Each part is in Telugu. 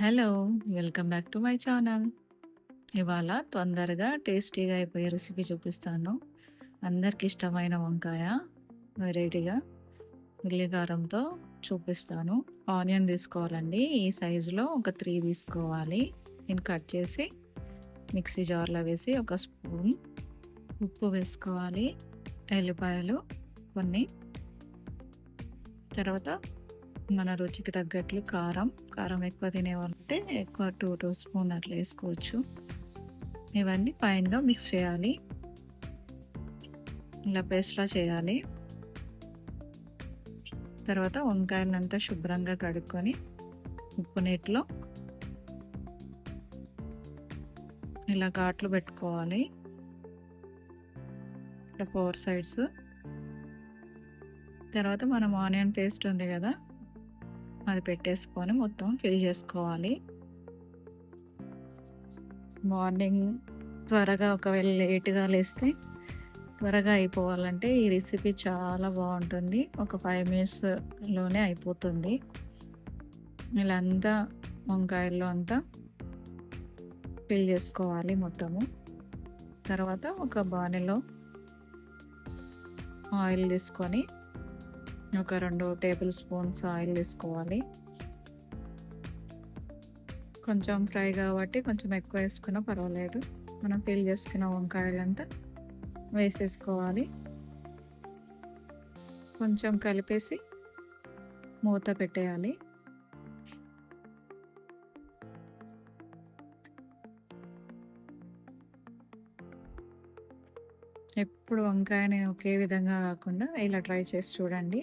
Hello! Welcome back to my channel. ఇవాళ తొందరగా, టేస్టీగా అయిపోయే రెసిపీ చూపిస్తాను. అందరికి ఇష్టమైన వంకాయ వెరైటీగా ఉల్లికారంతో చూపిస్తాను. ఆనియన్ తీసుకోవాలండి. ఈ సైజులో ఒక త్రీ తీసుకోవాలి. నేను కట్ చేసి మిక్సీ జార్‌లో వేసి ఒక స్పూన్ ఉప్పు వేసుకోవాలి. ఎల్లిపాయలు కొన్ని. తర్వాత మన రుచికి తగ్గట్లు కారం. కారం ఎక్కువ తినేవాళ్ళంటే ఎక్కువ 2, 2 స్పూన్ అట్లా వేసుకోవచ్చు. ఇవన్నీ ఫైన్‌గా మిక్స్ చేయాలి. ఇలా పేస్ట్‌లా చేయాలి. తర్వాత వంకాయలంతా శుభ్రంగా కడుక్కొని ఉప్పు నీటిలో ఇలా ఘాట్లు పెట్టుకోవాలి. ఇట్లా ఫోర్ సైడ్స్. తర్వాత మనం ఆనియన్ పేస్ట్ ఉంది కదా! అది పెట్టేసుకొని మొత్తం ఫిల్ చేసుకోవాలి. మార్నింగ్ త్వరగా ఒకవేళ లేట్‌గా లేస్తే త్వరగా అయిపోవాలంటే ఈ రెసిపీ చాలా బాగుంటుంది ఒక ఫైవ్ మినిట్స్‌లోనే అయిపోతుంది. ఇలా అంతా వంకాయల్లో అంతా ఫిల్ చేసుకోవాలి మొత్తము. తర్వాత ఒక బాణలిలో ఆయిల్ తీసుకొని ఒక రెండు టేబుల్ స్పూన్స్ ఆయిల్ తీసుకోవాలి. కొంచెం ఫ్రై కాబట్టి కొంచెం ఎక్కువ వేసుకున్నా పర్వాలేదు. మనం ఫీల్ చేసుకున్న వంకాయలంతా వేసేసుకోవాలి. కొంచెం కలిపేసి మూత పెట్టేయాలి. ఎప్పుడు వంకాయని ఒకే విధంగా కాకుండా ఇలా ట్రై చేసి చూడండి.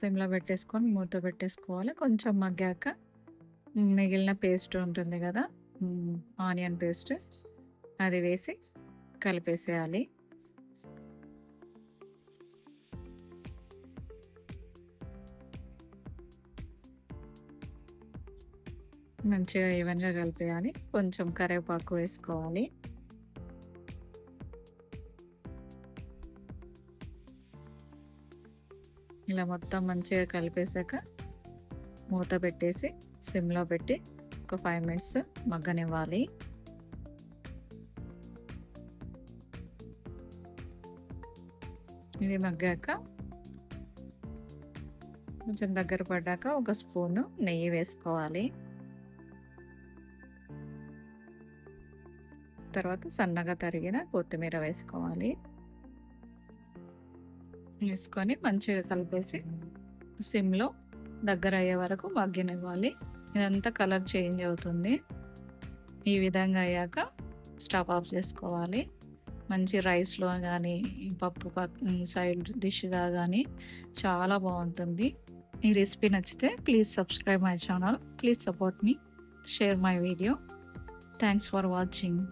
సిమ్‌లో పెట్టేసుకొని మూత పెట్టేసుకోవాలి. కొంచెం మగ్గాక మిగిలిన పేస్ట్ ఉంటుంది కదా! ఆనియన్ పేస్ట్ అది వేసి కలిపేసేయాలి. మంచిగా ఈవెన్‌గా కలిపేయాలి. కొంచెం కరివేపాకు వేసుకోవాలి. ఇలా మొత్తం మంచిగా కలిపేసాక మూత పెట్టేసి సిమ్‌లో పెట్టి ఒక ఫైవ్ మినిట్స్ మగ్గనివ్వాలి. ఇది మగ్గాక కొంచెం దగ్గర పడ్డాక ఒక స్పూను నెయ్యి వేసుకోవాలి. తర్వాత సన్నగా తరిగిన కొత్తిమీర వేసుకోవాలి. వేసుకొని మంచిగా కలిపేసి సిమ్‌లో దగ్గర అయ్యే వరకు మగ్గనివ్వాలి. ఇదంతా కలర్ చేంజ్ అవుతుంది. ఈ విధంగా అయ్యాక స్టవ్ ఆఫ్ చేసుకోవాలి. మంచి రైస్‌లో కానీ పప్పు సైడ్ డిష్‌గా కానీ చాలా బాగుంటుంది ఈ రెసిపీ నచ్చితే please subscribe my channel. Please support me. Share my video. Thanks for watching.